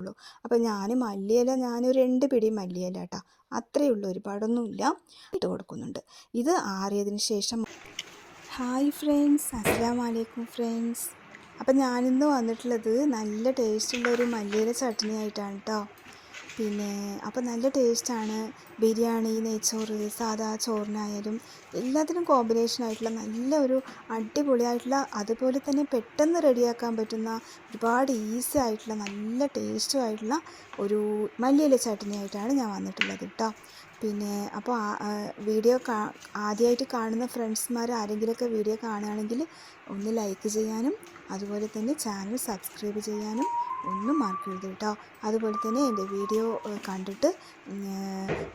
ഉള്ളൂ. അപ്പോൾ ഞാൻ മല്ലിയില ഞാനൊരു രണ്ട് പിടി മല്ലിയില കേട്ടോ അത്രയേ ഉള്ളൂ. ഒരുപാടൊന്നുമില്ല. ഇട്ട് കൊടുക്കുന്നുണ്ട്. ഇത് ആറിയതിന് ശേഷം ഹായ് ഫ്രണ്ട്സ്. അസ്സാം വലൈക്കും ഫ്രണ്ട്സ്. അപ്പം ഞാനിന്ന് വന്നിട്ടുള്ളത് നല്ല ടേസ്റ്റുള്ള ഒരു മല്ലിയില ചട്നി ആയിട്ടാണ് കേട്ടോ പിന്നെ അപ്പം നല്ല ടേസ്റ്റാണ്. ബിരിയാണി നെയ്ച്ചോറ് സാദാ ചോറിനായാലും എല്ലാത്തിനും കോമ്പിനേഷൻ ആയിട്ടുള്ള നല്ല ഒരു അടിപൊളിയായിട്ടുള്ള അതുപോലെ തന്നെ പെട്ടെന്ന് റെഡിയാക്കാൻ പറ്റുന്ന ഒരുപാട് ഈസി ആയിട്ടുള്ള നല്ല ടേസ്റ്റും ആയിട്ടുള്ള ഒരു മല്ലിയില ചട്ടിനിയായിട്ടാണ് ഞാൻ വന്നിട്ടുള്ളത് കേട്ടോ പിന്നെ അപ്പോൾ വീഡിയോ കാ ആദ്യമായിട്ട് കാണുന്ന ഫ്രണ്ട്സ്മാർ ആരെങ്കിലുമൊക്കെ വീഡിയോ കാണുകയാണെങ്കിൽ ഒന്ന് ലൈക്ക് ചെയ്യാനും അതുപോലെ തന്നെ ചാനൽ സബ്സ്ക്രൈബ് ചെയ്യാനും ഒന്നും മറക്കരുത് കേട്ടോ. അതുപോലെ തന്നെ എന്റെ വീഡിയോ കണ്ടിട്ട്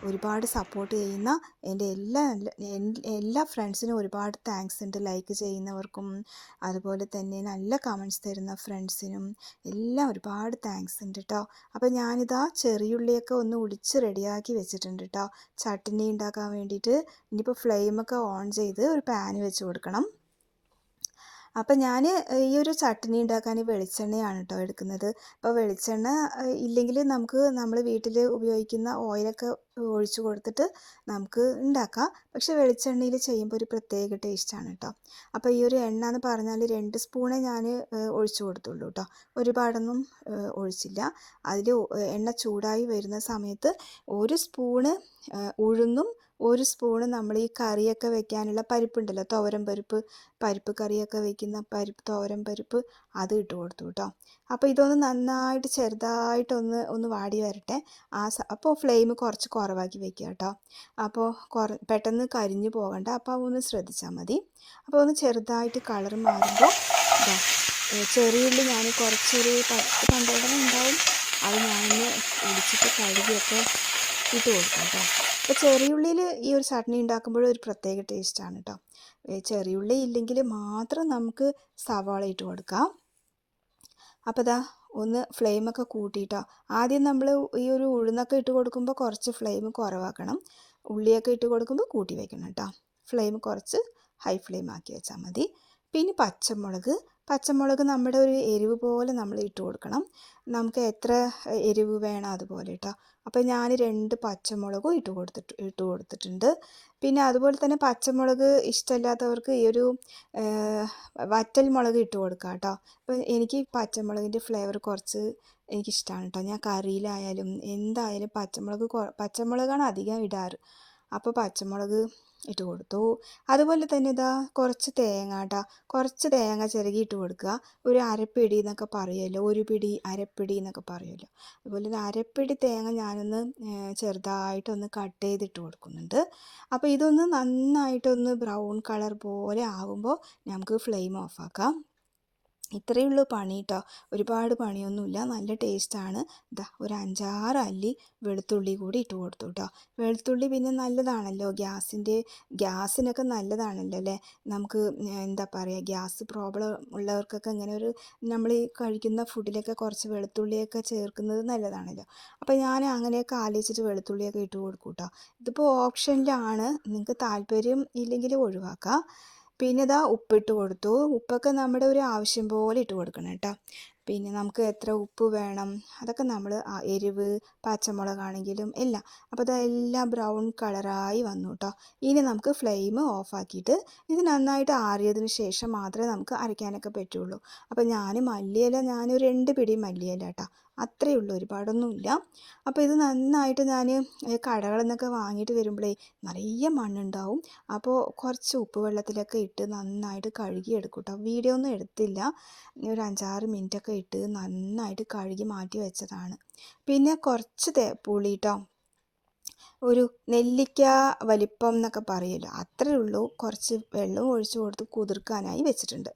ഒരുപാട് സപ്പോർട്ട് ചെയ്യുന്ന എന്റെ എല്ലാ എല്ലാ ഫ്രണ്ട്സിനും ഒരുപാട് താങ്ക്സ് ഉണ്ട്. ലൈക്ക് ചെയ്യുന്നവർക്കും അതുപോലെ തന്നെ നല്ല കമന്റ്സ് തരുന്ന ഫ്രണ്ട്സിനും എല്ലാം ഒരുപാട് താങ്ക്സ് ഉണ്ട് കേട്ടോ. അപ്പോൾ ഞാനിതാ ചെറിയുള്ളിയൊക്കെ ഒന്ന് ഉളിച്ച് റെഡിയാക്കി വെച്ചിട്ടുണ്ട് കേട്ടോ. ചട്ടിനി ഉണ്ടാക്കാൻ വേണ്ടിയിട്ട് ഇനിയിപ്പോൾ ഫ്ലെയിമൊക്കെ ഓൺ ചെയ്ത് ഒരു പാൻ വെച്ച് കൊടുക്കണം. അപ്പം ഞാൻ ഈ ഒരു ചട്നി ഉണ്ടാക്കാൻ വെളിച്ചെണ്ണയാണ് കേട്ടോ എടുക്കുന്നത്. അപ്പോൾ വെളിച്ചെണ്ണ ഇല്ലെങ്കിൽ നമുക്ക് നമ്മൾ വീട്ടിൽ ഉപയോഗിക്കുന്ന ഓയിലൊക്കെ ഒഴിച്ചു കൊടുത്തിട്ട് നമുക്ക് ഉണ്ടാക്കാം. പക്ഷെ വെളിച്ചെണ്ണയിൽ ചെയ്യുമ്പോൾ ഒരു പ്രത്യേക ടേസ്റ്റാണ് കേട്ടോ അപ്പോൾ ഈ ഒരു എണ്ണ എന്ന് പറഞ്ഞാൽ രണ്ട് സ്പൂണേ ഞാൻ ഒഴിച്ചു കൊടുത്തുള്ളൂ കേട്ടോ ഒരുപാടൊന്നും ഒഴിച്ചില്ല. അതിൽ എണ്ണ ചൂടായി വരുന്ന സമയത്ത് ഒരു സ്പൂണ് ഉഴുന്നും ഒരു സ്പൂണ് നമ്മൾ ഈ കറിയൊക്കെ വെക്കാനുള്ള പരിപ്പുണ്ടല്ലോ തോരൻ പരിപ്പ് പരിപ്പ് കറിയൊക്കെ വെക്കുന്ന പരിപ്പ് തോരൻ പരിപ്പ് അത് ഇട്ട് കൊടുത്തു കേട്ടോ അപ്പോൾ ഇതൊന്ന് നന്നായിട്ട് ചെറുതായിട്ടൊന്ന് ഒന്ന് വാടി വരട്ടെ. ആ അപ്പോൾ ഫ്ലെയിം കുറച്ച് കുറവാക്കി വെക്കുക കേട്ടോ അപ്പോൾ കുറ പെട്ടെന്ന് കരിഞ്ഞു പോകണ്ട. അപ്പോൾ ഒന്ന് ശ്രദ്ധിച്ചാൽ മതി. അപ്പോൾ ഒന്ന് ചെറുതായിട്ട് കളർ മാറുമ്പോൾ ചെറിയുള്ളി ഞാൻ കുറച്ചൊരു പത്ത് പന്ത്രണ്ടെണ്ണം ഉണ്ടാവും. അത് ഞാനൊന്ന് ഇടിച്ചിട്ട് കഴുകിയൊക്കെ ഇട്ട് കൊടുക്കാം കേട്ടോ അപ്പോൾ ചെറിയുള്ളിയിൽ ഈ ഒരു ചട്നി ഉണ്ടാക്കുമ്പോൾ ഒരു പ്രത്യേക ടേസ്റ്റാണ് കേട്ടോ ചെറിയുള്ളി ഇല്ലെങ്കിൽ മാത്രം നമുക്ക് സവാള ഇട്ട് കൊടുക്കാം. അപ്പോൾ ദാ ഒന്ന് ഫ്ലെയിമൊക്കെ കൂട്ടിയിട്ടോ ആദ്യം നമ്മൾ ഈ ഒരു ഉഴുന്നൊക്കെ ഇട്ട് കൊടുക്കുമ്പോൾ കുറച്ച് ഫ്ലെയിം കുറവാക്കണം. ഉള്ളിയൊക്കെ ഇട്ട് കൊടുക്കുമ്പോൾ കൂട്ടി വയ്ക്കണം കേട്ടോ ഫ്ലെയിം കുറച്ച് ഹൈ ഫ്ലെയിം ആക്കി വെച്ചാൽ മതി. പിന്നെ പച്ചമുളക്. പച്ചമുളക് നമ്മുടെ ഒരു എരിവ് പോലെ നമ്മൾ ഇട്ട് കൊടുക്കണം. നമുക്ക് എത്ര എരിവ് വേണം അതുപോലെ കേട്ടോ അപ്പോൾ ഞാൻ രണ്ട് പച്ചമുളകും ഇട്ട് കൊടുത്തിട്ട് ഇട്ട് കൊടുത്തിട്ടുണ്ട്. പിന്നെ അതുപോലെ തന്നെ പച്ചമുളക് ഇഷ്ടമില്ലാത്തവർക്ക് ഈ ഒരു വറ്റൽ മുളക് ഇട്ട് കൊടുക്കാം കേട്ടോ അപ്പോൾ എനിക്ക് പച്ചമുളകിന്റെ ഫ്ലേവർ കുറച്ച് എനിക്കിഷ്ടമാണ് കേട്ടോ ഞാൻ കറിയിലായാലും എന്തായാലും പച്ചമുളക് പച്ചമുളകാണ് അധികം ഇടാറ്. അപ്പോൾ പച്ചമുളക് ഇട്ട് കൊടുത്തു. അതുപോലെ തന്നെ ഇതാ കുറച്ച് തേങ്ങ കേട്ടോ കുറച്ച് തേങ്ങ ചിരകി ഇട്ട് കൊടുക്കുക. ഒരു അരപ്പിടി എന്നൊക്കെ പറയുമല്ലോ ഒരു പിടി അരപ്പിടി എന്നൊക്കെ പറയുമല്ലോ അതുപോലെ ഒരു അരപ്പിടി തേങ്ങ ഞാനൊന്ന് ചെറുതായിട്ടൊന്ന് കട്ട് ചെയ്തിട്ട് കൊടുക്കുന്നുണ്ട്. അപ്പോൾ ഇതൊന്ന് നന്നായിട്ടൊന്ന് ബ്രൗൺ കളർ പോലെ ആകുമ്പോൾ നമുക്ക് ഫ്ലെയിം ഓഫാക്കാം ഇത്രയേ ഉള്ളൂ പണി കേട്ടോ ഒരുപാട് പണിയൊന്നുമില്ല. നല്ല ടേസ്റ്റാണ്. ഇതാ ഒരു അഞ്ചാറ് അല്ലി വെളുത്തുള്ളി കൂടി ഇട്ട് കൊടുത്തു കേട്ടോ വെളുത്തുള്ളി പിന്നെ നല്ലതാണല്ലോ. ഗ്യാസിന്റെ ഗ്യാസിനൊക്കെ നല്ലതാണല്ലോ അല്ലേ? നമുക്ക് എന്താ പറയുക ഗ്യാസ് പ്രോബ്ലം ഉള്ളവർക്കൊക്കെ ഇങ്ങനെ ഒരു നമ്മൾ ഈ കഴിക്കുന്ന ഫുഡിലൊക്കെ കുറച്ച് വെളുത്തുള്ളിയൊക്കെ ചേർക്കുന്നത് നല്ലതാണല്ലോ. അപ്പോൾ ഞാൻ അങ്ങനെയൊക്കെ ആലോചിച്ചിട്ട് വെളുത്തുള്ളിയൊക്കെ ഇട്ട് കൊടുക്കും കേട്ടോ ഇതിപ്പോൾ ഓപ്ഷനിലാണ്. നിങ്ങൾക്ക് താല്പര്യം ഇല്ലെങ്കിൽ ഒഴിവാക്കാം. പിന്നെ ഇതാ ഉപ്പിട്ട് കൊടുത്തു. ഉപ്പൊക്കെ നമ്മുടെ ഒരു ആവശ്യം പോലെ ഇട്ട് കൊടുക്കണം കേട്ടോ. പിന്നെ നമുക്ക് എത്ര ഉപ്പ് വേണം? അതൊക്കെ നമ്മൾ എരിവ് പച്ചമുളകാണെങ്കിലും എല്ലാം. അപ്പോൾ അതെല്ലാം ബ്രൗൺ കളറായി വന്നു കേട്ടോ. ഇനി നമുക്ക് ഫ്ലെയിം ഓഫാക്കിയിട്ട് ഇത് നന്നായിട്ട് ആറിയതിന് ശേഷം മാത്രമേ നമുക്ക് അരയ്ക്കാനൊക്കെ പറ്റുള്ളൂ. അപ്പോൾ ഞാൻ മല്ലിയില ഞാനൊരു രണ്ട് പിടി മല്ലിയില കേട്ടോ അത്രയേ ഉള്ളൂ ഒരുപാടൊന്നുമില്ല. അപ്പോൾ ഇത് നന്നായിട്ട് ഞാൻ കടകളിൽ നിന്നൊക്കെ വാങ്ങിയിട്ട് വരുമ്പോഴേ നിറയെ മണ്ണുണ്ടാവും. അപ്പോൾ കുറച്ച് ഉപ്പ് വെള്ളത്തിലൊക്കെ ഇട്ട് നന്നായിട്ട് കഴുകി എടുക്കും കേട്ടോ വീഡിയോ ഒന്നും എടുത്തില്ല. ഒരു അഞ്ചാറ് മിനിറ്റൊക്കെ ഇട്ട് നന്നായിട്ട് കഴുകി മാറ്റി വെച്ചതാണ്. പിന്നെ കുറച്ച് തേ പുളി കേട്ടോ ഒരു നെല്ലിക്ക വലിപ്പം എന്നൊക്കെ പറയുമല്ലോ അത്രയേ ഉള്ളൂ. കുറച്ച് വെള്ളം ഒഴിച്ചു കൊടുത്ത് കുതിർക്കാനായി വെച്ചിട്ടുണ്ട്.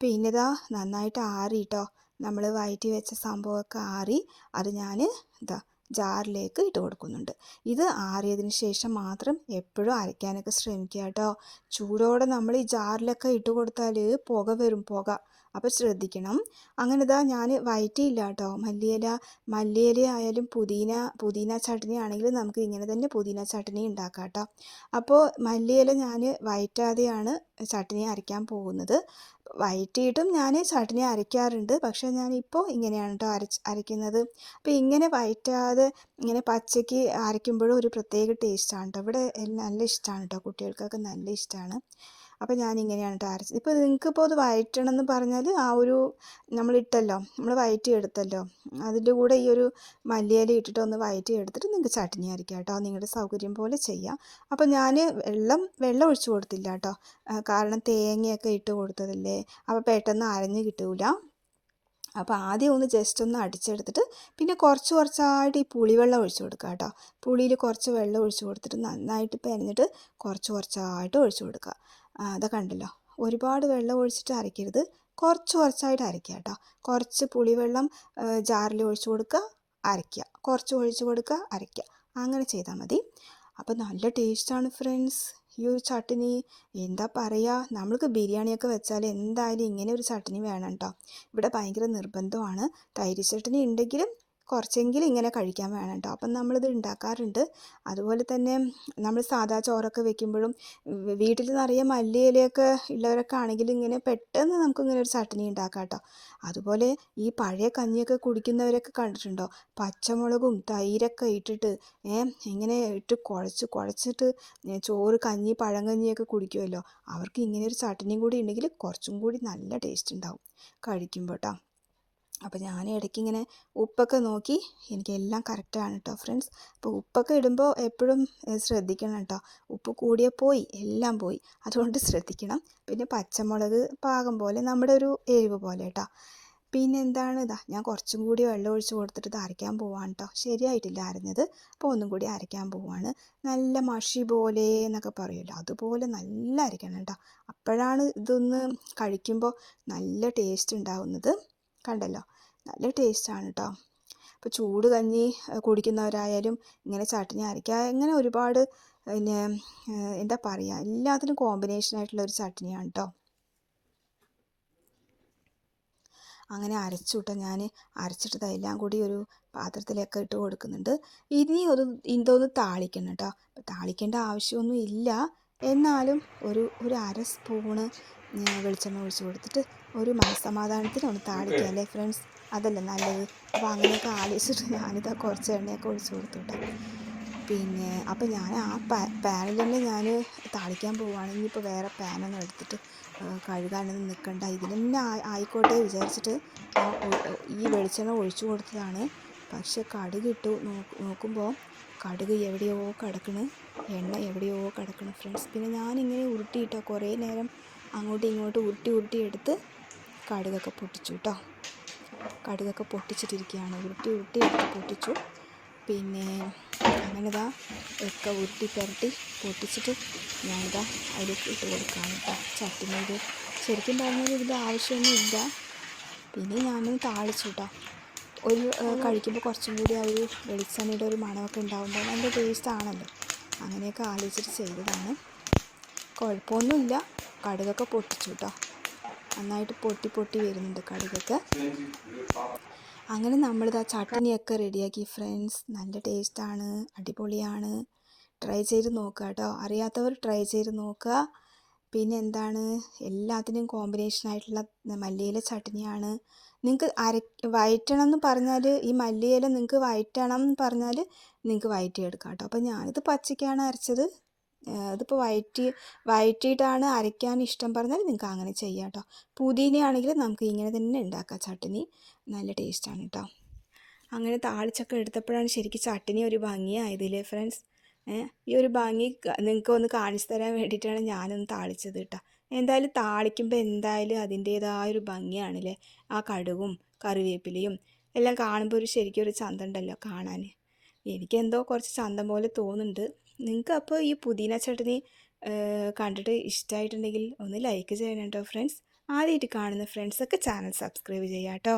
പിന്നെ ഇതാ നന്നായിട്ട് ആറി കേട്ടോ നമ്മൾ വയറ്റി വെച്ച സംഭവമൊക്കെ ആറി അത് ഞാൻ ഇതാ ജാറിലേക്ക് ഇട്ട് കൊടുക്കുന്നുണ്ട്. ഇത് ആറിയതിന് ശേഷം മാത്രം എപ്പോഴും അരയ്ക്കാനൊക്കെ ശ്രമിക്കുക കേട്ടോ. ചൂടോടെ നമ്മൾ ഈ ജാറിലൊക്കെ ഇട്ട് കൊടുത്താൽ പുക വരും പുക. അപ്പോൾ ശ്രദ്ധിക്കണം. അങ്ങനെ ഇതാ ഞാൻ വയറ്റിയില്ല കേട്ടോ മല്ലിയില മല്ലിയില ആയാലും പുതിന പുതിന ചട്നി ആണെങ്കിലും നമുക്ക് ഇങ്ങനെ തന്നെ പുതിന ചട്നി ഉണ്ടാക്കാം കേട്ടോ അപ്പോൾ മല്ലിയില ഞാൻ വയറ്റാതെയാണ് ചട്നി അരയ്ക്കാൻ പോകുന്നത്. വയറ്റിയിട്ടും ഞാൻ ചട്നി അരയ്ക്കാറുണ്ട്. പക്ഷേ ഞാനിപ്പോൾ ഇങ്ങനെയാണ് കേട്ടോ അരച്ച് അരയ്ക്കുന്നത്. അപ്പോൾ ഇങ്ങനെ വയറ്റാതെ ഇങ്ങനെ പച്ചയ്ക്ക് അരയ്ക്കുമ്പോഴും ഒരു പ്രത്യേക ടേസ്റ്റാണ് കേട്ടോ ഇവിടെ നല്ല ഇഷ്ടമാണ് കേട്ടോ കുട്ടികൾക്കൊക്കെ നല്ല ഇഷ്ടമാണ് അപ്പോൾ ഞാൻ ഇങ്ങനെയാണ് കേട്ടോ അരച്ചത് ഇപ്പോൾ നിങ്ങൾക്കിപ്പോൾ അത് വയറ്റണം എന്ന് പറഞ്ഞാൽ ആ ഒരു നമ്മളിട്ടല്ലോ നമ്മൾ വയറ്റി എടുത്തല്ലോ അതിന്റെ കൂടെ ഈ ഒരു മല്ലിയില ഇട്ടിട്ട് ഒന്ന് വയറ്റി എടുത്തിട്ട് നിങ്ങൾക്ക് ചട്ടിനി അരയ്ക്കാം കേട്ടോ. നിങ്ങളുടെ സൗകര്യം പോലെ ചെയ്യാം. അപ്പോൾ ഞാൻ വെള്ളം വെള്ളം ഒഴിച്ചു കൊടുത്തില്ല കേട്ടോ. കാരണം തേങ്ങയൊക്കെ ഇട്ട് കൊടുത്തതല്ലേ. അപ്പോൾ പെട്ടെന്ന് അരഞ്ഞ് കിട്ടൂല. അപ്പോൾ ആദ്യം ഒന്ന് ജസ്റ്റ് ഒന്ന് അടിച്ചെടുത്തിട്ട് പിന്നെ കുറച്ച് കുറച്ചായിട്ട് ഈ പുളിവെള്ളം ഒഴിച്ചു കൊടുക്കുക കേട്ടോ. പുളിയിൽ കുറച്ച് വെള്ളം ഒഴിച്ചു കൊടുത്തിട്ട് നന്നായിട്ട് പെരഞ്ഞിട്ട് കുറച്ച് കുറച്ചായിട്ട് ഒഴിച്ചു കൊടുക്കുക അതൊക്കെ കണ്ടല്ലോ. ഒരുപാട് വെള്ളം ഒഴിച്ചിട്ട് അരയ്ക്കരുത്. കുറച്ച് കുറച്ചായിട്ട് അരയ്ക്കുക കേട്ടോ. കുറച്ച് പുളിവെള്ളം ജാറിൽ ഒഴിച്ച് കൊടുക്കുക അരയ്ക്കുക. കുറച്ച് ഒഴിച്ച് കൊടുക്കുക അരയ്ക്കുക. അങ്ങനെ ചെയ്താൽ മതി. അപ്പോൾ നല്ല ടേസ്റ്റാണ് ഫ്രണ്ട്സ് ഈ ഒരു ചട്ടിനി എന്താ പറയുക നമ്മൾക്ക് ബിരിയാണിയൊക്കെ വെച്ചാൽ എന്തായാലും ഇങ്ങനെ ഒരു ചട്ണി വേണം കേട്ടോ. ഇവിടെ ഭയങ്കര നിർബന്ധമാണ്. തൈര് ചട്ണി ഉണ്ടെങ്കിലും കുറച്ചെങ്കിലും ഇങ്ങനെ കഴിക്കാൻ വേണം കേട്ടോ അപ്പം നമ്മളിത് ഉണ്ടാക്കാറുണ്ട് അതുപോലെ തന്നെ നമ്മൾ സാധാ ചോറൊക്കെ വെക്കുമ്പോഴും വീട്ടിൽ നിറയെ മല്ലിയിലയൊക്കെ ഉള്ളവരൊക്കെ ആണെങ്കിൽ ഇങ്ങനെ പെട്ടെന്ന് നമുക്ക് ഇങ്ങനെ ഒരു ചട്നി ഉണ്ടാക്കാം കേട്ടോ അതുപോലെ ഈ പഴയ കഞ്ഞിയൊക്കെ കുടിക്കുന്നവരൊക്കെ കണ്ടിട്ടുണ്ടോ? പച്ചമുളകും തൈരൊക്കെ ഇട്ടിട്ട് ഇങ്ങനെ ഇട്ട് കുഴച്ച് കുഴച്ചിട്ട് ചോറ് കഞ്ഞി പഴങ്കഞ്ഞിയൊക്കെ കുടിക്കുമല്ലോ അവർക്ക് ഇങ്ങനെ ഒരു ചട്നിയും കൂടി ഉണ്ടെങ്കിൽ കുറച്ചും കൂടി നല്ല ടേസ്റ്റ് ഉണ്ടാവും കഴിക്കുമ്പോൾ കേട്ടോ അപ്പോൾ ഞാൻ ഇടയ്ക്ക് ഇങ്ങനെ ഉപ്പൊക്കെ നോക്കി. എനിക്ക് എല്ലാം കറക്റ്റാണ് കേട്ടോ ഫ്രണ്ട്സ് അപ്പോൾ ഉപ്പൊക്കെ ഇടുമ്പോൾ എപ്പോഴും ശ്രദ്ധിക്കണം കേട്ടോ ഉപ്പ് കൂടിയ പോയി എല്ലാം പോയി. അതുകൊണ്ട് ശ്രദ്ധിക്കണം. പിന്നെ പച്ചമുളക് പാകം പോലെ നമ്മുടെ ഒരു എരിവ് പോലെ കേട്ടോ പിന്നെ എന്താണ് ഇതാ ഞാൻ കുറച്ചും കൂടി വെള്ളം ഒഴിച്ച് കൊടുത്തിട്ട് ഇത് അരയ്ക്കാൻ പോവാണ് കേട്ടോ ശരിയായിട്ടില്ല അരഞ്ഞത്. അപ്പോൾ ഒന്നും കൂടി അരയ്ക്കാൻ പോവാണ്. നല്ല മഷി പോലെ എന്നൊക്കെ പറയുമല്ലോ അതുപോലെ നല്ല അരയ്ക്കണം കേട്ടോ അപ്പോഴാണ് ഇതൊന്ന് കഴിക്കുമ്പോൾ നല്ല ടേസ്റ്റ് ഉണ്ടാവുന്നത്. കണ്ടല്ലോ നല്ല ടേസ്റ്റാണ് കേട്ടോ അപ്പോൾ ചൂട് കഞ്ഞി കുടിക്കുന്നവരായാലും ഇങ്ങനെ ചട്നി അരയ്ക്കുക ഇങ്ങനെ ഒരുപാട് പിന്നെ എന്താ പറയുക എല്ലാത്തിനും കോമ്പിനേഷൻ ആയിട്ടുള്ള ഒരു ചട്നിയാണ് കേട്ടോ അങ്ങനെ അരച്ചു കേട്ടോ ഞാൻ അരച്ചിട്ട് എല്ലാം കൂടി ഒരു പാത്രത്തിലൊക്കെ ഇട്ട് കൊടുക്കുന്നുണ്ട്. ഇനി ഒരു ഇതൊന്ന് താളിക്കണം കേട്ടോ താളിക്കേണ്ട ആവശ്യമൊന്നും ഇല്ല. എന്നാലും ഒരു ഒരു അര സ്പൂണ് വെളിച്ചെണ്ണ ഒഴിച്ച് കൊടുത്തിട്ട് ഒരു മനസ്സമാധാനത്തിന് ഒന്ന് താളിക്കുക അല്ലേ ഫ്രണ്ട്സ്? അതല്ലേ നല്ലത്. അപ്പോൾ അങ്ങനെയൊക്കെ ആലോചിച്ചിട്ട് ഞാനിതാ കുറച്ച് എണ്ണയൊക്കെ ഒഴിച്ച് കൊടുത്തു കേട്ടോ പിന്നെ അപ്പോൾ ഞാൻ ആ പാനിൽ തന്നെ ഞാൻ താളിക്കാൻ പോവുകയാണ് ഇനിയിപ്പോൾ വേറെ പാനൊന്നും എടുത്തിട്ട് കഴുകാനൊന്നും നിൽക്കണ്ട ഇതിൽ തന്നെ ആയിക്കോട്ടെ വിചാരിച്ചിട്ട് ഈ വെളിച്ചെണ്ണ ഒഴിച്ചു കൊടുത്തതാണ്. പക്ഷെ കടുക് ഇട്ടു. നോക്കുമ്പോൾ കടുക് എവിടെയോ കിടക്കണ്. എണ്ണ എവിടെയോ കിടക്കണ് ഫ്രണ്ട്സ്. പിന്നെ ഞാനിങ്ങനെ ഉരുട്ടിയിട്ടോ കുറേ നേരം അങ്ങോട്ടും ഇങ്ങോട്ടും ഉരുട്ടി ഉരുട്ടി എടുത്ത് കടുകൊക്കെ പൊട്ടിച്ചു കേട്ടോ കടുകൊക്കെ പൊട്ടിച്ചിട്ടിരിക്കുകയാണ്. ഉരുട്ടി ഉരുട്ടി എടുത്ത് പൊട്ടിച്ചു. പിന്നെ അങ്ങനെതാ ഒക്കെ ഉരുട്ടി പുരട്ടി പൊട്ടിച്ചിട്ട് ഞാനിതാ അതിലേക്ക് ഇട്ട് കൊടുക്കുകയാണ് കേട്ടോ ചട്ടിനീര് ശരിക്കും പറഞ്ഞാൽ ഇതിന്റെ ആവശ്യമൊന്നും ഇല്ല. പിന്നെ ഞാനൊന്ന് താളിച്ചു കേട്ടോ ഒരു കഴിക്കുമ്പോൾ കുറച്ചും കൂടി ആ ഒരു വെളിച്ചെണ്ണയുടെ ഒരു മണമൊക്കെ ഉണ്ടാകുമ്പോൾ നല്ല ടേസ്റ്റ് ആണല്ലോ. അങ്ങനെയൊക്കെ ആലോചിച്ചിട്ട് ചെയ്തതാണ്. കുഴപ്പമൊന്നുമില്ല. കടുകൊക്കെ പൊട്ടിച്ചു കേട്ടോ നന്നായിട്ട് പൊട്ടി പൊട്ടി വരുന്നുണ്ട് കടുകൊക്കെ. അങ്ങനെ നമ്മളിതാ ചട്നിയൊക്കെ റെഡിയാക്കി ഫ്രണ്ട്സ്. നല്ല ടേസ്റ്റാണ് അടിപൊളിയാണ്. ട്രൈ ചെയ്ത് നോക്കുക കേട്ടോ അറിയാത്തവർ ട്രൈ ചെയ്ത് നോക്കുക. പിന്നെ എന്താണ്? എല്ലാത്തിനും കോമ്പിനേഷൻ ആയിട്ടുള്ള മല്ലിയില ചട്നിയാണ്. നിങ്ങൾക്ക് അര വയറ്റണം എന്ന് പറഞ്ഞാൽ ഈ മല്ലിയില നിങ്ങൾക്ക് വയറ്റണം എന്ന് പറഞ്ഞാൽ നിങ്ങൾക്ക് വയറ്റിയെടുക്കാം കേട്ടോ അപ്പോൾ ഞാനിത് പച്ചയ്ക്കാണ് അരച്ചത്. ഇതിപ്പോൾ വയറ്റി വയറ്റിയിട്ടാണ് അരയ്ക്കാൻ ഇഷ്ടം പറഞ്ഞാൽ നിങ്ങൾക്ക് അങ്ങനെ ചെയ്യാം കേട്ടോ. പുതിനയാണെങ്കിൽ നമുക്ക് ഇങ്ങനെ തന്നെ ഉണ്ടാക്കാം. ചട്ടിനി നല്ല ടേസ്റ്റാണ് കേട്ടോ. അങ്ങനെ താളിച്ചൊക്കെ എടുത്തപ്പോഴാണ് ശരിക്കും ചട്ടിനി ഒരു ഭംഗിയായതില്ലേ ഫ്രണ്ട്സ് ഈ ഒരു ഭംഗി നിങ്ങൾക്ക് ഒന്ന് കാണിച്ചു തരാൻ വേണ്ടിയിട്ടാണ് ഞാനൊന്ന് താളിച്ചത് കേട്ടോ. എന്തായാലും താളിക്കുമ്പോൾ എന്തായാലും അതിന്റേതായ ഒരു ഭംഗിയാണല്ലേ? ആ കടുവും കറിവേപ്പിലയും എല്ലാം കാണുമ്പോൾ ഒരു ശരിക്കും ഒരു ചന്തമുണ്ടല്ലോ കാണാൻ. എനിക്കെന്തോ കുറച്ച് ചന്തം പോലെ തോന്നുന്നുണ്ട്. നിങ്ങൾക്ക് അപ്പോൾ ഈ പുതിന ചട്ടനി കണ്ടിട്ട് ഇഷ്ടമായിട്ടുണ്ടെങ്കിൽ ഒന്ന് ലൈക്ക് ചെയ്യണം കേട്ടോ ഫ്രണ്ട്സ് ആദ്യമായിട്ട് കാണുന്ന ഫ്രണ്ട്സൊക്കെ ചാനൽ സബ്സ്ക്രൈബ് ചെയ്യാം കേട്ടോ